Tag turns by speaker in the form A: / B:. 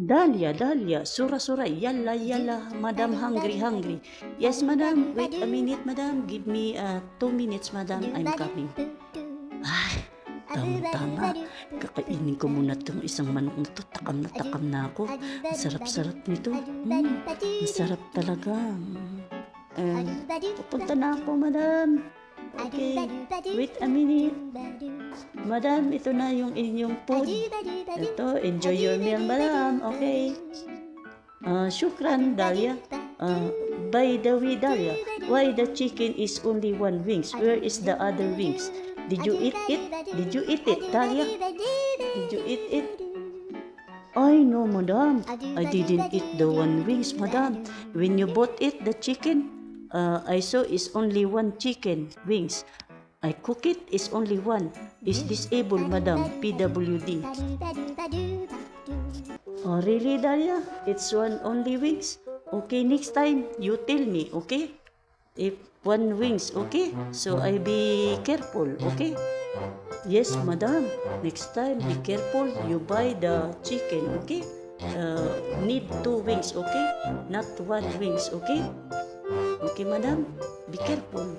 A: Dahlia, Dahlia, Sura, Sura, Yalla, Yalla, Madam, hungry, hungry. Yes, Madam. Wait a minute, Madam. Give me uh, two minutes, Madam. I'm coming. Ay, tama-tama. Kakainin ko muna itong isang manok na to. Takam na takam na ako. Sarap-sarap nito. Mm, masarap talaga. Eh, pupunta na ako, Madam. Okay, wait a minute. Madam, ito na yung inyong food. Ito, enjoy your meal, Madam. Okay. Ah, syukran, Dahlia. Ah, by the way, Dahlia, why the chicken is only one wings? Where is the other wings? Did you eat it? Did you eat it, Dahlia? Did you eat it? I no, madam. I didn't eat the one wings, madam. When you bought it, the chicken, uh, I saw is only one chicken wings. I cook it is only one. Is disabled, madam. PWD. Oh, really, Dahlia? It's one only wings? Okay, next time, you tell me, okay? If one wings, okay? So I be careful, okay? Yes, madam. Next time, be careful. You buy the chicken, okay? Uh, need two wings, okay? Not one wings, okay? Okay, madam? Be careful.